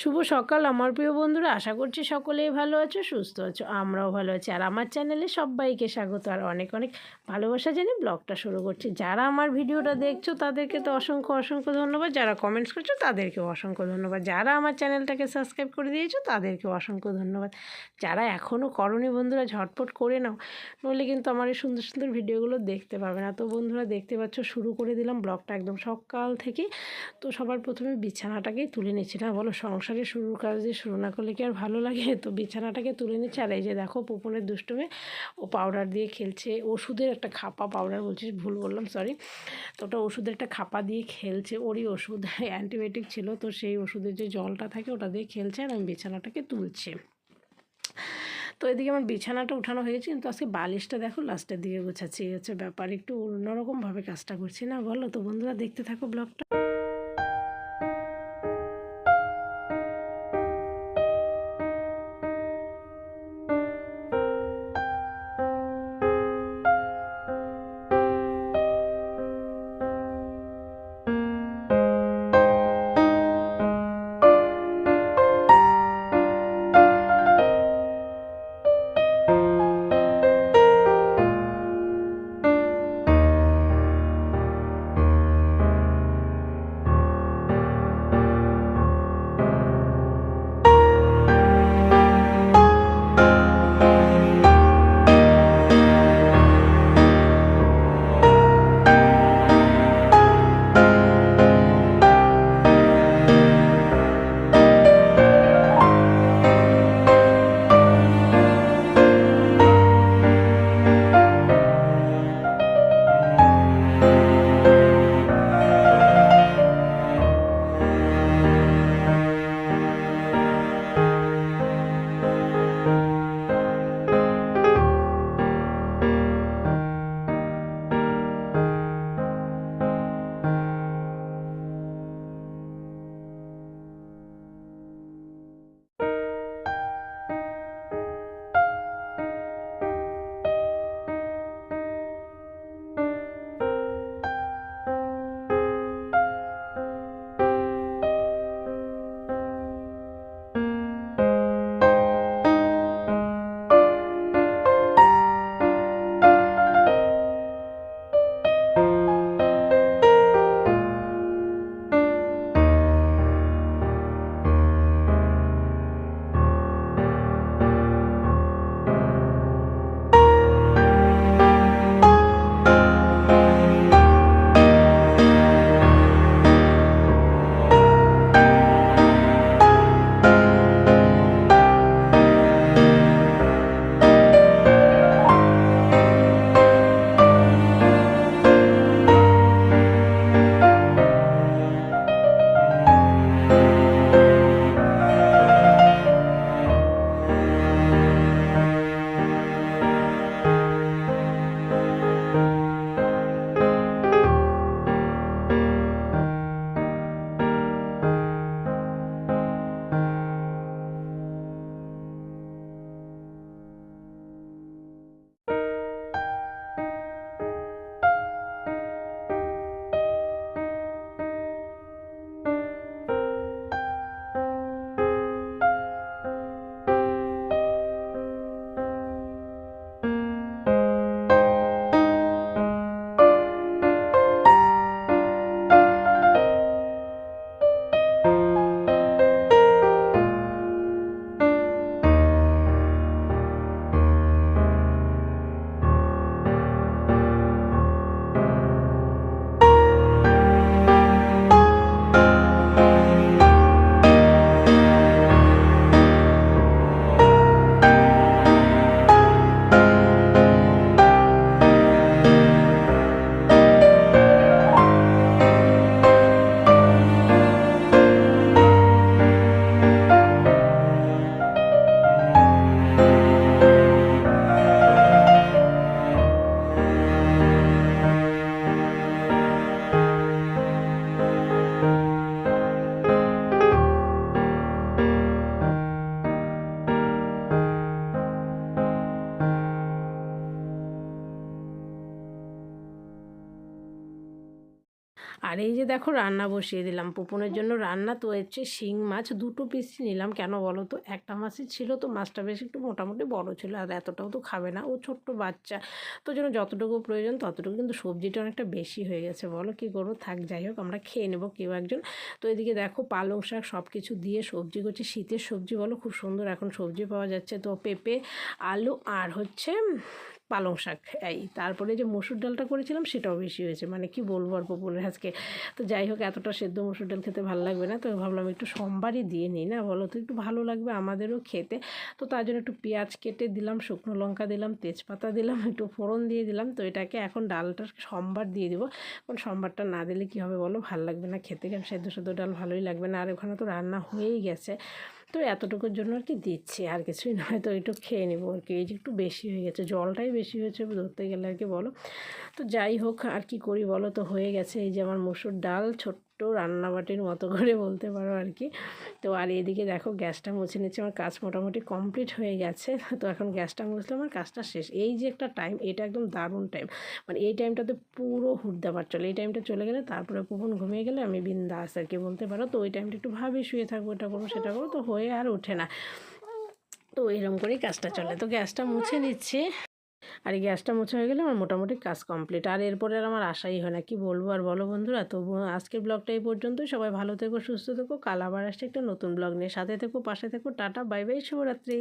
শুভ সকাল, আমার প্রিয় বন্ধুরা। আশা করছি সকলেই ভালো আছো, সুস্থ আছো, আমরাও ভালো আছি। আর আমার চ্যানেলে সবাইকে স্বাগত। আর অনেক অনেক ভালোবাসা জানি ব্লগটা শুরু করছি। যারা আমার ভিডিওটা দেখছ, তাদেরকে তো অসংখ্য অসংখ্য ধন্যবাদ। যারা কমেন্টস করছ, তাদেরকেও অসংখ্য ধন্যবাদ। যারা আমার চ্যানেলটাকে সাবস্ক্রাইব করে দিয়েছ, তাদেরকেও অসংখ্য ধন্যবাদ। যারা এখনও করনি বন্ধুরা, ঝটপট করে নাও। নইলে কিন্তু আমার এই সুন্দর সুন্দর ভিডিওগুলো দেখতে পাবে না। তো বন্ধুরা, দেখতে পাচ্ছ, শুরু করে দিলাম ব্লগটা একদম সকাল থেকে তো সবার প্রথমে বিছানাটাকেই তুলে নিচ্ছি। না, বলো, সংসারে শুরুর কাজ দিয়ে শুরু না করলে কি আর ভালো লাগে? তো বিছানাটাকে তুলে আর এই যে দেখো পুপনের দুষ্টুমে, ও পাউডার দিয়ে খেলছে, ওষুধের একটা খাপা পাউডার বলছি, ভুল বললাম সরি তো ওটা ওষুধের একটা খাপা দিয়ে খেলছে, ওরই ওষুধ অ্যান্টিবায়োটিক ছিল, তো সেই ওষুধের যে জলটা থাকে ওটা দিয়ে খেলছে আর আমি বিছানাটাকে তুলছি। তো এদিকে আমার বিছানাটা উঠানো হয়েছে, কিন্তু আজকে বালিশটা দেখো লাস্টের দিকে গোছাচ্ছি হচ্ছে ব্যাপার। একটু অন্যরকমভাবে কাজটা করছি না, বলো? তো বন্ধুরা দেখতে থাকো ব্লগটা। আর এই যে দেখো রান্না বসিয়ে দিলাম। পুপনের জন্য রান্না তো হচ্ছে শিং মাছ, দুটো পিস নিলাম। কেন বলো তো? একটা মাছই ছিল তো, মাছটা বেশ একটু মোটামুটি বড় ছিল আর এতটাও তো খাবে না। ও ছোট্ট বাচ্চা। তো জন্য যতটুকু প্রয়োজন ততটুকু কিন্তু সবজিটা অনেকটা বেশি হয়ে গেছে। বলো কী করব? থাক, যাই হোক, আমরা খেয়ে নেব কেউ একজন। তো এদিকে দেখো পালং শাক সব কিছু দিয়ে সবজি করছি। শীতের সবজি বলো, খুব সুন্দর এখন সবজি পাওয়া যাচ্ছে। তো পেঁপে, আলু আর হচ্ছে পালং শাক এই তারপরে যে মসুর ডালটা করেছিলাম সেটাও বেশি হয়েছে। মানে কি বলব আর পপুলের আজকে? তো যাই হোক, এতটা সেদ্ধ মসুর ডাল খেতে ভালো লাগবে না। তো ভাবলাম একটু সোমবারই দিয়ে নিই, না? বলো তো, একটু ভালো লাগবে আমাদেরও খেতে। তো তার জন্য একটু পেঁয়াজ কেটে দিলাম, শুকনো লঙ্কা দিলাম, তেজপাতা দিলাম, একটু ফোড়ন দিয়ে দিলাম। তো এটাকে এখন ডালটা সোমবার দিয়ে দেবো। কারণ সোমবারটা না দিলে কী হবে বলো? ভালো লাগবে না খেতে। কারণ সেদ্ধ সেদ্ধ ডাল ভালোই লাগবে না। আর ওখানে তো রান্না হয়েই গেছে। তো এতটুকুর জন্য আর কি দিচ্ছি, আর কিছুই নয় তো একটু খেয়ে নেব আর কি। এই যে একটু বেশি হয়ে গেছে, জলটাই বেশি হয়েছে ধরতে গেলে আর কি বলো। তো যাই হোক, আর কি করি বলো তো? হয়ে গেছে। এই যে আমার মুসুর ডাল, ছোট্ট রান্নাবাটির মতো করে বলতে পারো আর কি। তো আর এদিকে দেখো গ্যাসটা মুছে নিচ্ছে আমার কাজ মোটামুটি কমপ্লিট হয়ে গেছে। তো এখন গ্যাসটা মুছলে আমার কাজটা শেষ। এই যে একটা টাইম এটা একদম দারুণ টাইম মানে এই টাইমটাতে পুরো হুট দেবার চলে। এই টাইমটা চলে গেলে তারপরে পুকুন ঘুমিয়ে গেলে আমি বিন্দাস আর কি বলতে পারো। তো ওই টাইমটা একটু ভাবি শুয়ে থাকব এটা করব, সেটা করব। তো হয়ে আর ওঠে না। তো এরকম করেই কাজটা চলে। তো গ্যাসটা মুছে নিচ্ছি। আর গ্যাসটা মোছা হয়ে গেলে আমার মোটামুটি কাজ কমপ্লিট। আর এরপরে আর আমার আশাই হয় না, কি বলব? আর বলো বন্ধুরা তো আজকের ব্লগটা এই পর্যন্তই। সবাই ভালো থেকো, সুস্থ থেকো। কাল আবার আসছে একটা নতুন ব্লগ নিয়ে। সাথে থেকো, পাশে থেকো। টাটা, বাই বাই, শুভরাত্রি।